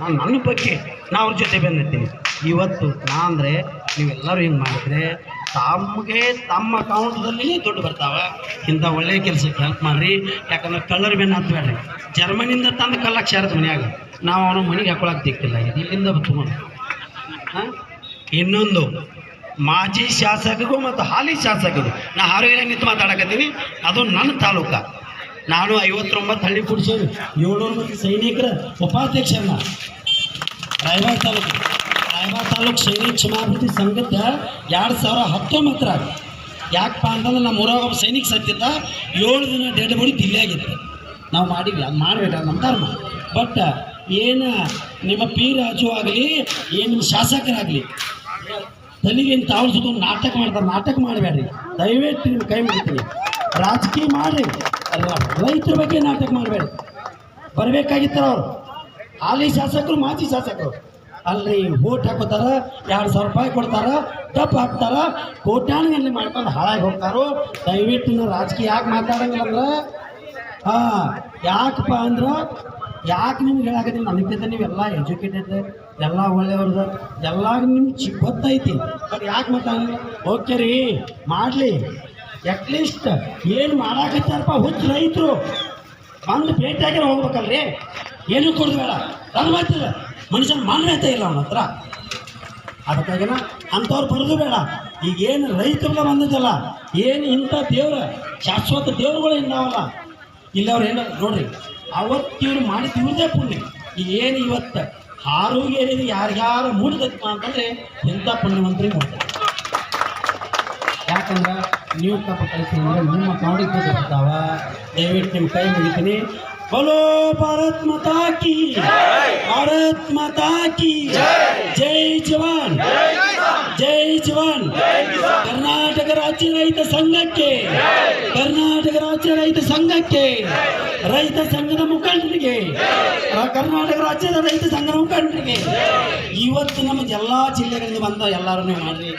ನಾನು ನನ್ನ ಬಗ್ಗೆ ನಾ ಅವ್ರ ಜೊತೆ ಬಂದಿರ್ತೀನಿ ಇವತ್ತು ನಾ ಅಂದರೆ ನೀವೆಲ್ಲರೂ ಹಿಂಗೆ ಮಾಡಿದರೆ ತಮಗೆ ತಮ್ಮ ಅಕೌಂಟ್ದಲ್ಲಿ ದುಡ್ಡು ಬರ್ತಾವೆ. ಇಂಥ ಒಳ್ಳೆಯ ಕೆಲಸಕ್ಕೆ ಹೆಲ್ಪ್ ಮಾಡಿರಿ. ಯಾಕಂದ್ರೆ ಕಲ್ಲರ್ ಬೆನ್ನ ಹತ್ಬೇಡ್ರಿ ಜರ್ಮನಿಯಿಂದ ತಂದು ಕಲ್ಲಕ್ಕೆ ಸೇರತ್ ಮನೆಯಾಗ ನಾವು ಅವನು ಮನೆಗೆ ಹಾಕೊಳಕ್ಕೆ ತಿಕ್ಕಿಲ್ಲ ಇದು ಇಲ್ಲಿಂದ ತೊಗೊಂಡು. ಹಾಂ? ಇನ್ನೊಂದು, ಮಾಜಿ ಶಾಸಕಗೂ ಮತ್ತು ಹಾಲಿ ಶಾಸಕಗೂ ನಾ ಆರೋಗ್ಯ ನಿಂತು ಮಾತಾಡಕತ್ತೀನಿ. ಅದು ನನ್ನ ತಾಲೂಕ. ನಾನು ಐವತ್ತೊಂಬತ್ತು ಹಳ್ಳಿ ಕುಡಿಸೋರು ಏಳ್ನೂರು ಮಂದಿ ಸೈನಿಕರ ಉಪಾಧ್ಯಕ್ಷರನ್ನ ರಾಯಬಾಗ ತಾಲೂಕು. ರಾಯಬಾಗ ತಾಲೂಕು ಸೈನಿಕ ಕ್ಷಮಾಭಿವೃದ್ಧಿ ಸಂಘದ ಎರಡು ಸಾವಿರ ಹತ್ತೊಂಬತ್ತರ. ಯಾಕಪ್ಪ ಅಂತಂದ್ರೆ ನಮ್ಮ ಊರಾಗ ಒಬ್ಬ ಸೈನಿಕ ಸತ್ತಿದ್ದ. ಏಳು ದಿನ ಡೆಡ್ ಬಾಡಿ ದಿಲ್ಲಿಯಾಗಿತ್ತು ನಾವು ಮಾಡಿದ್ವಿ ಅದು ಮಾಡಬೇಡ, ನಮ್ಮ ಧರ್ಮ. ಬಟ್ ಏನು ನಿಮ್ಮ ಪಿ ರಾಜು ಆಗಲಿ, ಏನು ನಿಮ್ಮ ಶಾಸಕರಾಗಲಿ ತಲೆಗೇನು ತಾವು ಸುತ್ತ ನಾಟಕ ಮಾಡ್ತಾರೆ. ನಾಟಕ ಮಾಡಬೇಡ್ರಿ. ದಯವಿಟ್ಟು ನಿಮ್ಮ ಕೈ ಮುಗಿತೀನಿ. ರಾಜಕೀಯ ಮಾಡ್ರಿ. ಅಲ್ಲ ರೈತರ ಬಗ್ಗೆ ನಾಟಕ ಮಾಡಬೇಡ. ಬರಬೇಕಾಗಿತ್ತಾರ ಅವರು. ಹಾಲಿ ಶಾಸಕರು, ಮಾಜಿ ಶಾಸಕರು. ಅಲ್ಲಿ ಓಟ್ ಹಾಕೋತಾರ, ಎರಡು ಸಾವಿರ ರೂಪಾಯಿ ಕೊಡ್ತಾರ ಟಪ್ ಹಾಕ್ತಾರ ಕೋಟ್ಯಾನುಗಟ್ಟಲೆ ಮಾಡ್ಕೊಂಡು ಹಾಳಾಗಿ ಹೋಗ್ತಾರೋ, ದಯವಿಟ್ಟು ರಾಜಕೀಯ ಯಾಕೆ ಮಾತಾಡಂಗಿಲ್ಲ ಹಾಂ, ಯಾಕಪ್ಪ ಅಂದ್ರೆ, ಯಾಕೆ ನಿಮ್ಗೆ ಹೇಳಾಕತ್ತೀನಿ? ನನಗಿಂತ ನೀವೆಲ್ಲ ಎಜುಕೇಟೆಡ್ ಎಲ್ಲ ಒಳ್ಳೆಯವ್ರದ ಎಲ್ಲ ನಿಮ್ಗೆ ಗೊತ್ತೈತಿ. ಬಟ್ ಯಾಕೆ ಮಾತಾಡಂಗಿಲ್ಲ? ಓಕೆ ರೀ, ಮಾಡಲಿ. ಅಟ್ಲೀಸ್ಟ್ ಏನು ಮಾಡಾಕತ್ತಾರಪ್ಪ ಹುಚ್ಚ ರೈತರು? ಬಂದು ಭೇಟಿಯಾಗಿ ಹೋಗ್ಬೇಕಲ್ರಿ? ಏನೂ ಕೊಡೋದು ಬೇಡ. ಮಾತಿಲ್ಲ ಮನುಷ್ಯನ ಮಾನ್ಯತೆ ಇಲ್ಲ ಅವನ ಹತ್ರ. ಅದಕ್ಕಾಗಿನ ಅಂಥವ್ರು ಬರೋದು ಬೇಡ. ಈಗ ಏನು ರೈತರುಗಳ ಬಂದಿದ್ದಲ್ಲ, ಏನು ಇಂಥ ದೇವ್ರ, ಶಾಶ್ವತ ದೇವ್ರುಗಳು ಇನ್ನಾವಲ್ಲ ಇಲ್ಲವ್ರು ಏನು, ನೋಡ್ರಿ ಅವತ್ತಿವ್ರು ಮಾಡಿದ ಇವ್ರದೇ ಪುಣ್ಯ. ಈಗ ಏನು ಇವತ್ತು? ಆರೋಗ್ಯ ಏನಿದೆ ಯಾರ್ಯಾರು ಮೂಡಿದಪ್ಪ ಅಂತಂದರೆ ಎಂಥ ಪುಣ್ಯವಂತರಿಗೆ ಮಾಡ್ತಾರೆ ಯಾಕಂದ್ರೆ ನೀವು ತಪ್ಪ ಕಲಿಸಿದ್ರೆ ನಿಮ್ಮ ಕೌಡಿಗೆ ಬರ್ತಾವ ದಯವಿಟ್ಟು ನಿಮ್ಮ ಕೈ ಮುಗಿತೀನಿ. ಬಲೋ ಭಾರತ್ ಮಾತಾ ಕಿ. ಭಾರತ್ ಮಾತಾ ಕಿ. ಜೈ ಜವಾನ್. ಜೈ ಜವಾನ್. ಕರ್ನಾಟಕ ರಾಜ್ಯ ರೈತ ಸಂಘಕ್ಕೆ. ಕರ್ನಾಟಕ ರಾಜ್ಯ ರೈತ ಸಂಘಕ್ಕೆ. ರೈತ ಸಂಘದ ಮುಖಂಡರಿಗೆ. ಕರ್ನಾಟಕ ರಾಜ್ಯದ ರೈತ ಸಂಘದ ಮುಖಂಡರಿಗೆ. ಇವತ್ತು ನಮ್ಮ ಎಲ್ಲ ಜಿಲ್ಲೆಗಳಿಂದ ಬಂದ ಎಲ್ಲರನ್ನೂ ಮಾಡ್ರಿ.